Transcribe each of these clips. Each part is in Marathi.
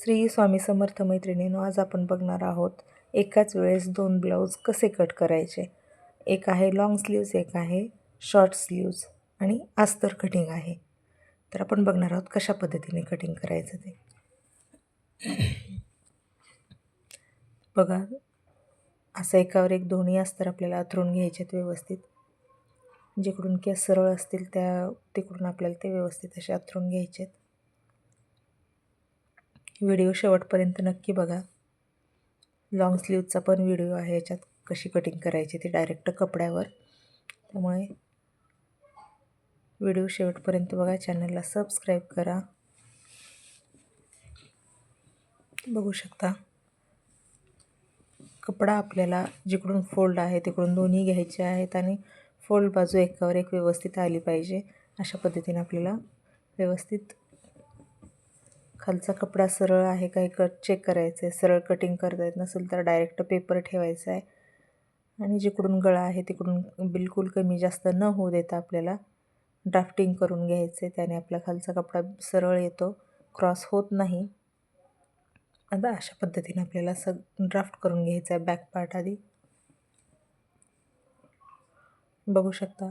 श्री स्वामी समर्थ मैत्रिणीनो आज आपण बघणार आहोत एकाच वेळेस दोन ब्लाऊज कसे कट करायचे. एक आहे लॉंग स्लीव्ज एक आहे शॉर्ट स्लीव्ज आणि अस्तर कटिंग आहे. तर आपण बघणार आहोत कशा पद्धतीने कटिंग करायचं ते. बघा असं एकावर एक दोन्ही अस्तर आपल्याला अथरून घ्यायचे आहेत व्यवस्थित. जिकडून केस सरळ असतील त्या तिकडून आपल्याला ते व्यवस्थित असे अथरून घ्यायचे आहेत. व्हिडिओ शेवटपर्यंत नक्की बघा. लॉंग स्लीवचा पण व्हिडिओ आहे याच्यात कशी कटिंग करायची ती डायरेक्ट कपड्यावर. त्यामुळे व्हिडिओ शेवटपर्यंत बघा चॅनलला सबस्क्राईब करा. बघू शकता. कपडा आपल्याला जिकडून फोल्ड आहे तिकडून दोन्ही घ्यायचे आहेत आणि फोल्ड बाजू एकावर एक व्यवस्थित आली पाहिजे. अशा पद्धतीने आपल्याला व्यवस्थित खालचा कपडा सरळ आहे काही कट चेक करायचं आहे सरळ कटिंग करता येत नसेल तर डायरेक्ट पेपर ठेवायचा आहे आणि जिकडून गळा आहे तिकडून बिलकुल कमी जास्त न होऊ देता आपल्याला ड्राफ्टिंग करून घ्यायचं आहे त्याने आपला खालचा कपडा सरळ येतो क्रॉस होत नाही. आता अशा पद्धतीने आपल्याला सग ड्राफ्ट करून घ्यायचा आहे बॅक पार्ट आधी. बघू शकता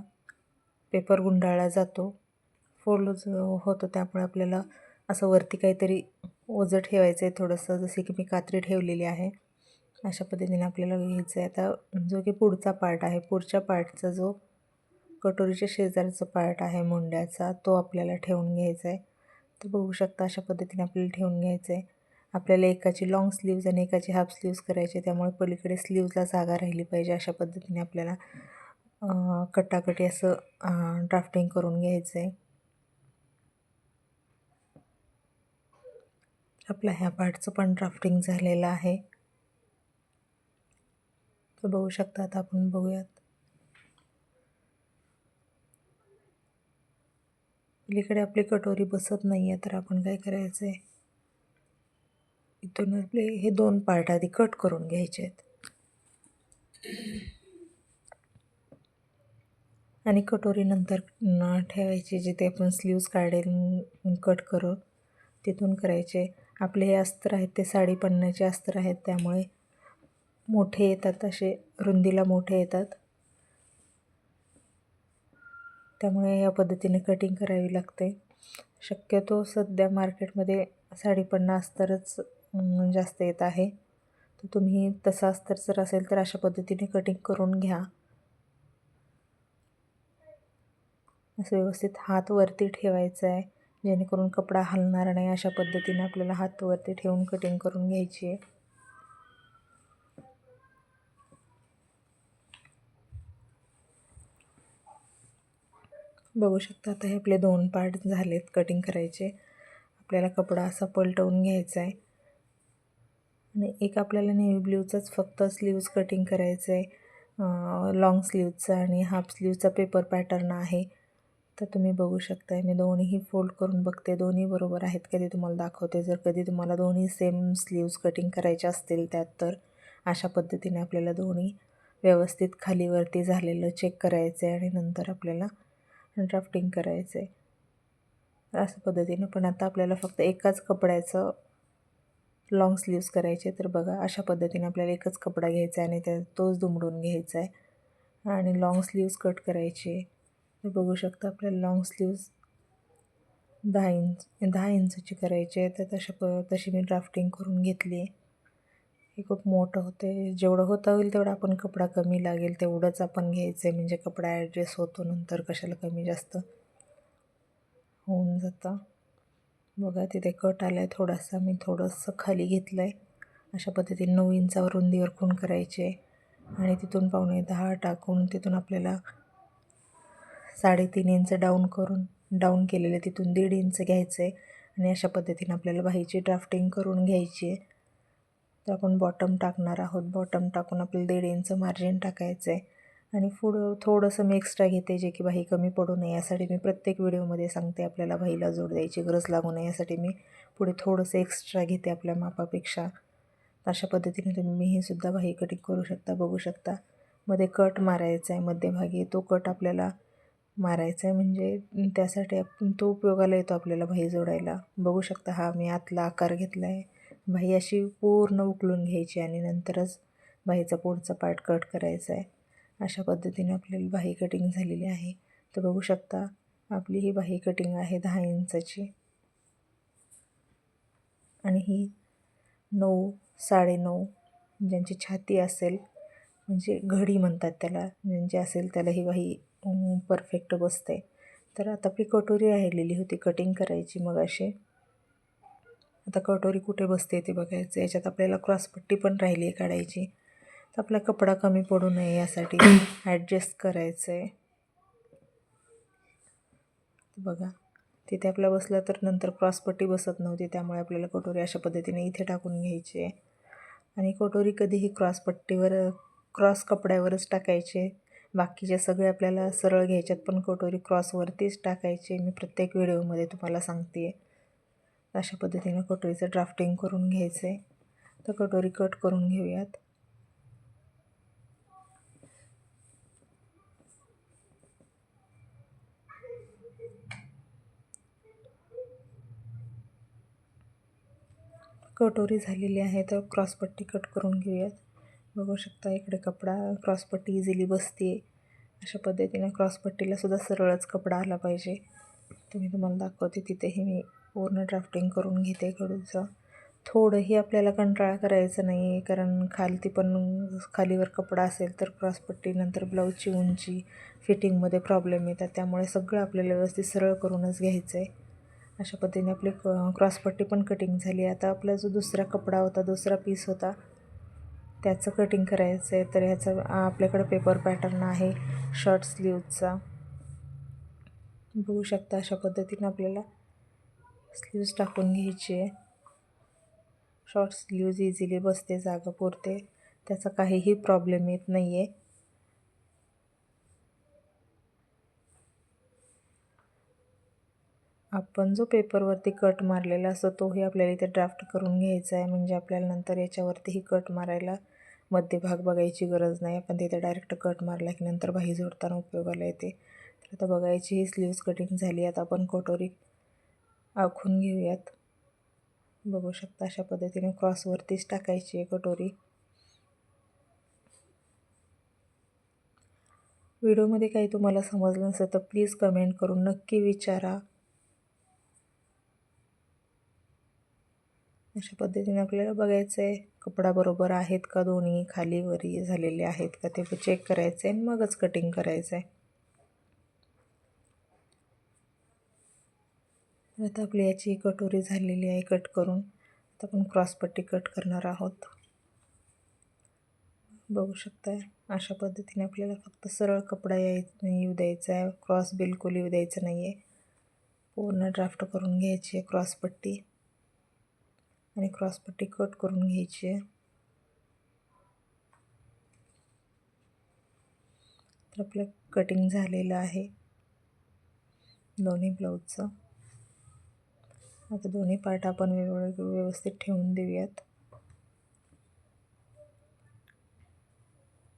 पेपर गुंडाळला जातो. फोल्ड होतो त्यामुळे आपल्याला असं वरती काहीतरी ओझं ठेवायचं आहे थोडंसं जसे की मी कात्री ठेवलेली आहे. अशा पद्धतीने आपल्याला घ्यायचं आहे. आता जो की पुढचा पार्ट आहे पुढच्या पार्टचा जो कटोरीच्या शेजारचा पार्ट आहे मुंड्याचा तो आपल्याला ठेवून घ्यायचा आहे. तर बघू शकता अशा पद्धतीने आपल्याला ठेवून घ्यायचं आहे. आपल्याला एकाची लाँग स्लीव्ज आणि एकाची हाफ स्लीव्ज करायचे त्यामुळे पलीकडे स्लीव्जला जागा राहिली पाहिजे. अशा पद्धतीने आपल्याला कटाकटी असं ड्राफ्टिंग करून घ्यायचं आहे. आपला ह्या पार्टचं पण ड्राफ्टिंग झालेलं आहे. तर बघू शकता आता आपण बघूयात. पलीकडे आपली कटोरी बसत नाही आहे तर आपण काय करायचं आहे इथून आपले हे दोन पार्ट आधी कट करून घ्यायचे आहेत आणि कटोरी नंतर ठेवायची जिथे आपण स्लीव्ज काढेल कट करू तिथून करायचे. आपले हे अस्त्र आहेत ते साडी पन्नाचे अस्त्र आहेत त्यामुळे मोठे येतात असे रुंदीला मोठे येतात. त्यामुळे या पद्धतीने कटिंग करावी लागते. शक्यतो सध्या मार्केटमध्ये साडीपन्ना अस्तरच जास्त येत आहे. तर तुम्ही तसा अस्तर जर असेल तर अशा पद्धतीने कटिंग करून घ्या. असं व्यवस्थित हात वरती ठेवायचा आहे. जेणेकरून कपडा हलणार नाही अशा पद्धतीने आपल्याला हात वरती ठेवून कटिंग करून घ्यायची आहे. बघू शकता आता हे आपले दोन पार्ट झालेत कटिंग करायचे. आपल्याला कपडा असा पलटवून घ्यायचा आहे. आणि एक आपल्याला नेव्ही ब्ल्यूचाच फक्त स्लीव्ज कटिंग करायचं आहे लाँग स्लीवचा आणि हाफ स्लीवचा पेपर पॅटर्न आहे. तर तुम्ही बघू शकताय मी दोन्हीही फोल्ड करून बघते. दोन्ही बरोबर आहेत कधी तुम्हाला दाखवते. जर कधी तुम्हाला दोन्ही सेम स्लीव्ज कटिंग करायच्या असतील त्यात तर अशा पद्धतीने आपल्याला दोन्ही व्यवस्थित खालीवरती झालेलं चेक करायचं आहे आणि नंतर आपल्याला ड्राफ्टिंग करायचं आहे अशा पद्धतीनं. पण आता आपल्याला फक्त एकाच कपड्याचं लाँग स्लीव्स करायचे तर बघा अशा पद्धतीने आपल्याला एकच कपडा घ्यायचा आहे आणि त्या तोच दुमडून घ्यायचा आहे. आणि लाँग स्लीव्स कट करायचे. हे बघू शकता आपल्याला लाँग स्लीव्ज दहा इंच दहा इंचची करायची आहे. तर तशा प तशी मी ड्राफ्टिंग करून घेतली आहे. हे खूप मोठं होते जेवढं होता होईल तेवढा आपण कपडा कमी लागेल. तेवढंच आपण घ्यायचं आहे म्हणजे कपडा ॲडजस्ट होतो नंतर कशाला कमी जास्त होऊन जातं. बघा तिथे कट आला आहे थोडासा. मी थोडंसं खाली घेतलं आहे अशा पद्धतीने नऊ इंचावर रुंदीवर खूण करायचे आणि तिथून पावणे दहा टाकून तिथून आपल्याला साडेतीन इंच डाऊन करून डाऊन केलेले तिथून दीड इंच घ्यायचं आहे आणि अशा पद्धतीने आपल्याला बाहीची ड्राफ्टिंग करून घ्यायची आहे. तर आपण बॉटम टाकणार आहोत. बॉटम टाकून आपल्याला दीड इंच मार्जिन टाकायचं आहे आणि पुढं थोडंसं मी एक्स्ट्रा घेते जे की बाही कमी पडू नये यासाठी मी प्रत्येक व्हिडिओमध्ये सांगते आपल्याला बाहीला जोड द्यायची गरज लागू नये यासाठी मी पुढे थोडंसं एक्स्ट्रा घेते आपल्या मापापेक्षा. अशा पद्धतीने तुम्ही ही सुद्धा बाही कटिंग करू शकता बघू शकता. मध्ये कट मारायचा आहे मध्यभागी तो कट आपल्याला मारायचा आहे म्हणजे त्यासाठी आपण तो उपयोगाला येतो आपल्याला बाही जोडायला. बघू शकता हा मी आतला आकार घेतला आहे बाही अशी पूर्ण उकलून घ्यायची आणि नंतरच बाहीचा पुढचा पार्ट कट करायचा आहे अशा पद्धतीने आपल्याला बाही कटिंग झालेली आहे. तर बघू शकता आपली ही बाही कटिंग आहे दहा इंचाची. आणि ही नऊ साडेनऊ ज्यांची छाती असेल म्हणजे घडी म्हणतात त्याला ज्यांची असेल त्याला ही बाही परफेक्ट बसते तर आता आपली कटोरी राहिलेली होती कटिंग करायची मग अशी. आता कटोरी कुठे बसते ते बघायचं. याच्यात आपल्याला क्रॉसपट्टी पण राहिली आहे काढायची. तर आपला कपडा कमी पडू नये यासाठी ॲडजस्ट करायचं आहे बघा तिथे आपला बसला तर नंतर क्रॉसपट्टी बसत नव्हती त्यामुळे आपल्याला कटोरी अशा पद्धतीने इथे टाकून घ्यायची आहे. आणि कटोरी कधीही क्रॉसपट्टीवर क्रॉस कपड्यावरच टाकायचे बाकीचे सगळे आपल्याला सरळ घ्यायच्यात पण कटोरी क्रॉसवरतीच टाकायचे. मी प्रत्येक व्हिडिओमध्ये तुम्हाला सांगते आहे अशा पद्धतीने कटोरीचं ड्राफ्टिंग करून घ्यायचं आहे तर कटोरी कट करून घेऊयात. कटोरी झालेली आहे तर क्रॉसपट्टी कट करून घेऊयात. बघू शकता इकडे कपडा क्रॉसपट्टी इझिली बसते. अशा पद्धतीने क्रॉसपट्टीला सुद्धा सरळच कपडा आला पाहिजे. तुम्ही तुम्हाला दाखवते तिथेही मी पूर्ण ड्राफ्टिंग करून घेते कडूचं थोडंही आपल्याला कंटाळा करायचा नाही आहे कारण खालती पण खालीवर कपडा असेल तर क्रॉसपट्टी नंतर ब्लाऊजची उंची फिटिंगमध्ये प्रॉब्लेम येतात. त्यामुळे सगळं आपल्याला व्यवस्थित सरळ करूनच घ्यायचं आहे अशा पद्धतीने आपली क्रॉसपट्टी पण कटिंग झाली. आता आपला जो दुसरा कपडा होता दुसरा पीस होता त्याचं कटिंग करायचं आहे तर ह्याचं आपल्याकडं पेपर पॅटर्न आहे शर्ट स्लीवचा बघू शकता अशा पद्धतीनं आपल्याला स्लीव्ज टाकून घ्यायची आहे. शॉर्ट स्लीव्ज इझिली बसते जागा पुरते. त्याचा काहीही प्रॉब्लेम येत नाही आहे आपण जो पेपरवरती कट मारलेला असतो तोही आपल्याला इथे ड्राफ्ट करून घ्यायचा आहे. म्हणजे आपल्याला नंतर याच्यावरतीही कट मारायला मध्यभाग बघायची गरज नाही. आपण तिथे डायरेक्ट कट मारला की नंतर बाही जोडताना उपयोगाला येते. तर आता बघायची ही स्लीव्स कटिंग झाली आता आपण कटोरी आखून घेऊयात. बघू शकता अशा पद्धतीने क्रॉसवरतीच टाकायची आहे कटोरी. व्हिडिओमध्ये काही तुम्हाला समजलं नसेल तर प्लीज कमेंट करून नक्की विचारा. अशा पद्धतीने आपल्याला बघायचं आहे कपडा बरोबर आहेत का दोन्ही? खाली वरी झालेले आहेत का? ते चेक करायचं आहे आणि मगच कटिंग करायचं आहे आता आपली याची कटोरी झालेली आहे कट करून. आता आपण क्रॉसपट्टी कट करणार आहोत. बघू शकता अशा पद्धतीने आपल्याला फक्त सरळ कपडा याय येऊ द्यायचा आहे क्रॉस बिलकुल येऊ द्यायचं नाही आहे पूर्ण ड्राफ्ट करून घ्यायची आहे क्रॉसपट्टी आणि क्रॉसपट्टी कट करून घ्यायची आहे. तर आपलं कटिंग झालेलं आहे. दोन्ही ब्लाऊजचं आता दोन्ही पार्ट आपण वेगवेगळे व्यवस्थित ठेवून देऊयात.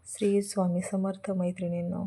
श्री स्वामी समर्थ मैत्रिणींनो